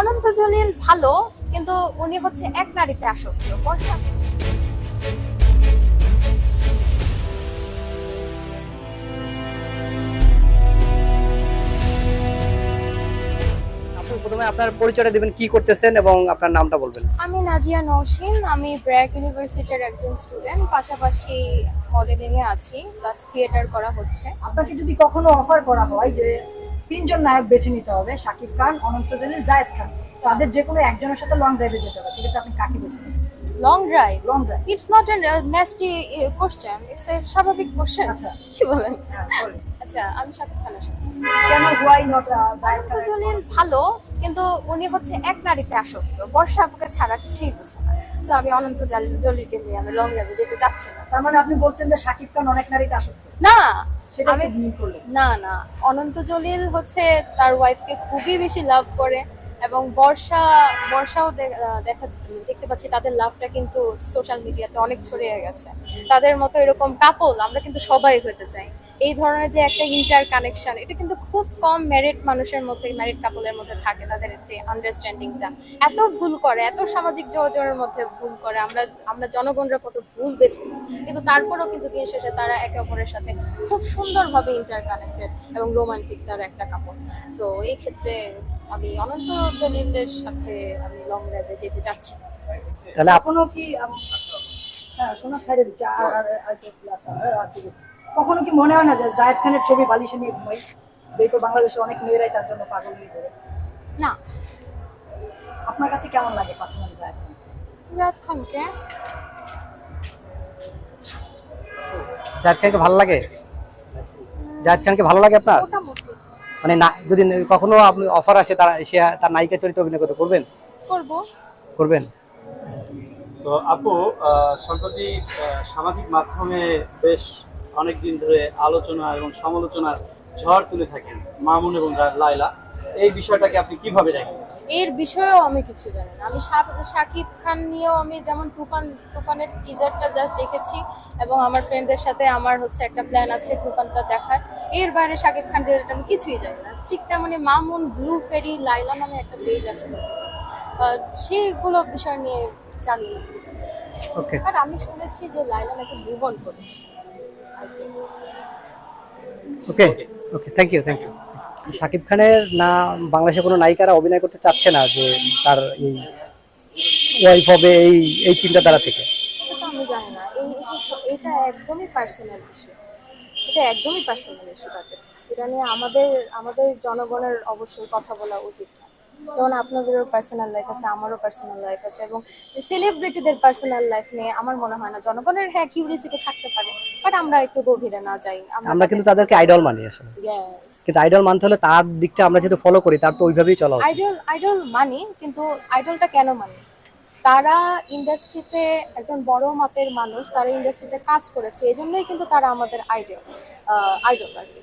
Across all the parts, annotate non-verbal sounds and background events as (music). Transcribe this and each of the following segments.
অনন্ত জলিল ভালো কিন্তু উনি হচ্ছে এক নারীতে আসক্ত বর্ষা। আপনি প্রথমে আপনার পরিচয়টা দিবেন কি করতেছেন এবং আপনার নামটা বলবেন। আমি নাজিয়া নওশিন আমি ব্র্যাক ইউনিভার্সিটির একজন স্টুডেন্ট পাশাপাশি মডেলিং এ আছি প্লাস থিয়েটার করা হচ্ছে। আপনাকে যদি কখনো অফার করা হয় যে তিনজন নায়ক বেছে নিতে হবে শাকিব খান অনন্ত জলিল জায়েদ খান। তাদের যে কোনো একজনের সাথে লং ড্রাইভে যেতে হবে সেক্ষেত্রে আপনি কাকে বেছে নেবেন? Long drive long drive it's not a nasty question it's a স্বাভাবিক কোশ্চেন আচ্ছা। (laughs) কি বলেন? হ্যাঁ, আচ্ছা আমি শাকিব খানের সাথে যাব। কেন হোয়াই নট জায়েদ খান জলিল ভালো কিন্তু উনি হচ্ছে এক নারীতে আসক্ত। বর্ষা আপুকে ছাড়া কিছুই বুঝে না। তো আমি অনন্ত জলিলকে নিয়ে আমি লং ড্রাইভে যেতে চাচ্ছি না। তার মানে আপনি বলছেন যে শাকিব খান অনেক নারীতে আসক্ত? না! সেটা আমি করলেন। না না। অনন্ত জলিল হচ্ছে তার ওয়াইফকে খুবই বেশি লাভ করে এবং বর্ষা বর্ষাও দেখা দেখতে পাচ্ছি তাদের লাভটা কিন্তু সোশ্যাল মিডিয়াতে অনেক ছড়িয়ে গেছে। তাদের মতো এরকম কাপল আমরা কিন্তু সবাই হতে চাই। এই ধরনের যে একটা ইন্টার কানেকশন এটা কিন্তু খুব কম ম্যারিড মানুষের মধ্যে ম্যারিড কাপলের মধ্যে থাকে তাদের যে আন্ডারস্ট্যান্ডিংটা এত ভুল করে এত সামাজিক যোগাযোগের মধ্যে ভুল করে আমরা আমরা জনগণরা কত ভুল বেছে কিন্তু তারপরেও কিন্তু দিন শেষে তারা একে অপরের সাথে খুব সুন্দরভাবে ইন্টার কানেক্টেড এবং রোমান্টিক তার একটা কাপড় সো এই ক্ষেত্রে আমি অনন্ত জলিলের সাথে আমি লং ড্রাইভে যেতে চাচ্ছি। তাহলে আপ- কখনো কি হ্যাঁ শোনা ছেড়ে দিচ্ছে। আর আর আর দিকে। কখনো কি মনে হয় না যে জায়েদ খানের ছবি বালিশে নিয়ে ঘুমাই? যেহেতু বাংলাদেশে অনেক মেয়েরাই তার জন্য পাগল হয়ে ধরে না। আপনার কাছে কেমন লাগে পার্সোনালি জায়েদ খান? জাদ খানকে? জাহিদ খানকে ভালো লাগে? জাহিদ খানকে ভালো লাগে আপনার? মানে না যদি কখনো আপনি অফার আসে তার সে তার নায়িকা চরিত্র অভিনয় করতে করবেন? করব। করবেন? তো আপু সম্প্রতি সামাজিক মাধ্যমে বেশ অনেকদিন ধরে আলোচনা এবং সমালোচনার ঝড় তুলে থাকেন মামুন এবং লায়লা। এই বিষয়টাকে আপনি কীভাবে দেখেন? এর বিষয়েও আমি কিছু জানি না। আমি শাকিব খান নিয়েও আমি যেমন তুফান তুফানের টিজারটা জাস্ট দেখেছি এবং আমার ফ্রেন্ডদের সাথে আমার হচ্ছে একটা প্ল্যান আছে তুফানটা দেখার। এর বাইরে শাকিব খান রিলেটেড আমি কিছুই জানি না। ঠিক তেমনি মামুন ব্লু ফেরি লাইলা নামে একটা পেজ আছে। সেইগুলো বিষয় নিয়ে জানি না। ওকে আর আমি শুনেছি যে লাইলা নাকি ভুবন করেছে। Okay okay thank you thank you Shakib খানের না বাংলাদেশে কোনো নায়িকারা অভিনয় করতে চাচ্ছে না যে তার এই ওয়াইফ হবে, এই এই চিন্তাধারা থেকে? আমি জানি না। এই এটা একদমই পার্সোনাল ইস্যু এটা একদমই পার্সোনাল ইস্যু তাদের। এটা নিয়ে আমাদের আমাদের জনগণের অবশ্যই কথা বলা উচিত। যেমন আপনাদেরও পার্সোনাল লাইফ আছে আমারও পার্সোনাল লাইফ আছে এবং সেলিব্রিটিদের পার্সোনাল লাইফ নিয়ে আমার মনে হয় না জনগণের হ্যাঁ কিউরিয়াসিটি থাকতে পারে বাট আমরা একটু গভীরে না যাই। আমরা কিন্তু তাদেরকে আইডল মানি আসলে। ইয়েস কিন্তু আইডল মানতে হলে তার দিকটা আমরা যেহেতু ফলো করি তার তো ওইভাবেই চলা আইডল আইডল মানি কিন্তু আইডলটা কেন মানি? তারা ইন্ডাস্ট্রিতে একজন বড় মাপের মানুষ তারা ইন্ডাস্ট্রিতে কাজ করেছে এই জন্যই কিন্তু তারা আমাদের আইডল আইডল আর কি।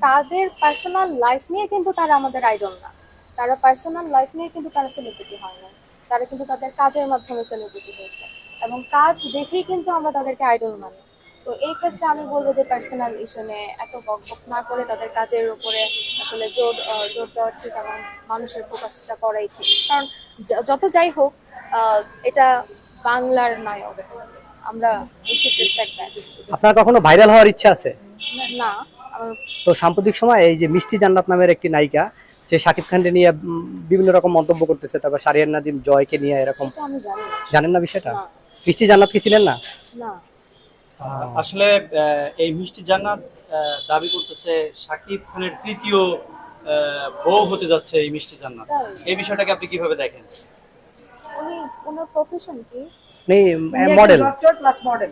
তাদের পার্সোনাল লাইফ নিয়ে কিন্তু তারা আমাদের আইডল না। তারা পার্সোনাল লাইফ নিয়ে কিন্তু তারা সেলিব্রিটি হয় না। তারা কিন্তু তাদের কাজের মাধ্যমে সেলিব্রিটি হয়েছে। এবং কাজ দেখেই কিন্তু আমরা তাদেরকে আইডল মানি। তো এই ক্ষেত্রে আমি বলব যে পার্সোনাল ইস্যু নিয়ে এত বকবক না করে তাদের কাজের উপরে আসলে জোর জোর দেওয়া ঠিক এবং মানুষের ফোকাসটা করাই ঠিক। কারণ যত যাই হোক এটা বাংলার নায়ক। আমরা রেসপেক্ট আপনার কখনো ভাইরাল হওয়ার ইচ্ছা আছে? না আমার তো সাম্প্রতিক সময় এই যে মিষ্টি জান্নাত নামের একটি নায়িকা সে শাকিব খানকে নিয়ে বিভিন্ন রকম মন্তব্য করতেছে তারপর সারিয়ান নাদিম জয়কে নিয়ে এরকম। জানেন না বিষয়টা? মিষ্টি জান্নাত কি ছিলেন না? আসলে এই মিষ্টি জান্নাত দাবি করতেছে শাকিব খানের তৃতীয় আহ, বউ হতে যাচ্ছে এই মিষ্টি জান্নাত। এই বিষয়টাকে আপনি কীভাবে দেখেন? উনি ওনার প্রফেশন কি? Model doctor plus model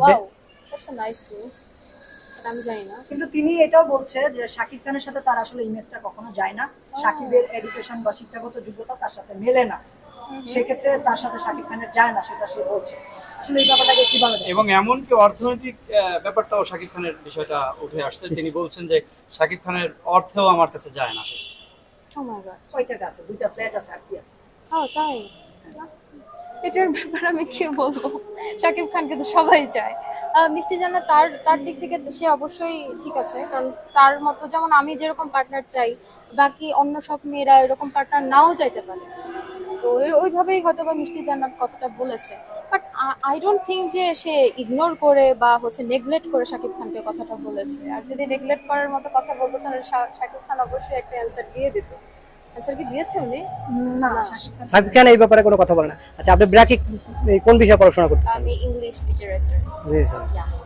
that's a nice news আমি জানি না। কিন্তু তিনি এটাও বলছে যে শাকিব খানের সাথে তার আসলে ইমেজটা কখনো যায় না। শাকিবের এডুকেশন বা শিক্ষাগত যোগ্যতা তার সাথে মেলে না। সেক্ষেত্রে তার সাথে শাকিব খানের যায় না সেটা সে বলছে। আসলে এই ব্যাপারটাকে কীভাবে? এবং এমনকি অর্থনৈতিক আহ, ব্যাপারটাও শাকিব খানের বিষয়টা উঠে আসছে। তিনি বলছেন যে শাকিব খানের অর্থেও আমার কাছে যায় না ও মাই গড কয়টা আছে? দুইটা ফ্ল্যাট আছে আর কি আছে? ও তাই? এটার ব্যাপারে আমি কি বলব? শাকিব খানকে তো সবাই চায়। মিষ্টি জান্নাত তার তার দিক থেকে সে অবশ্যই ঠিক আছে, কারণ তার মতো যেমন আমি যেরকম পার্টনার চাই, বাকি অন্য সব মেয়েরা এরকম পার্টনার নাও চাইতে পারে। তো ওইভাবেই হয়তো বা মিষ্টি জান্নাত কথাটা বলেছে। বাট আই ডোন্ট থিঙ্ক যে সে ইগনোর করে বা হচ্ছে নেগলেক্ট করে শাকিব খানকে কথাটা বলেছে। আর যদি নেগলেক্ট করার মতো কথা বলতো, তাহলে শাকিব খান অবশ্যই একটা অ্যান্সার দিয়ে দিত। অ্যান্সার কি দিয়েছে উনি? না। সাকিব খান এই ব্যাপারে কোনো কথা বলে না? আচ্ছা আপনি ব্র্যাকে কোন বিষয়ে পড়াশোনা করতেছেন? আমি ইংলিশ লিটারেচার Yeah.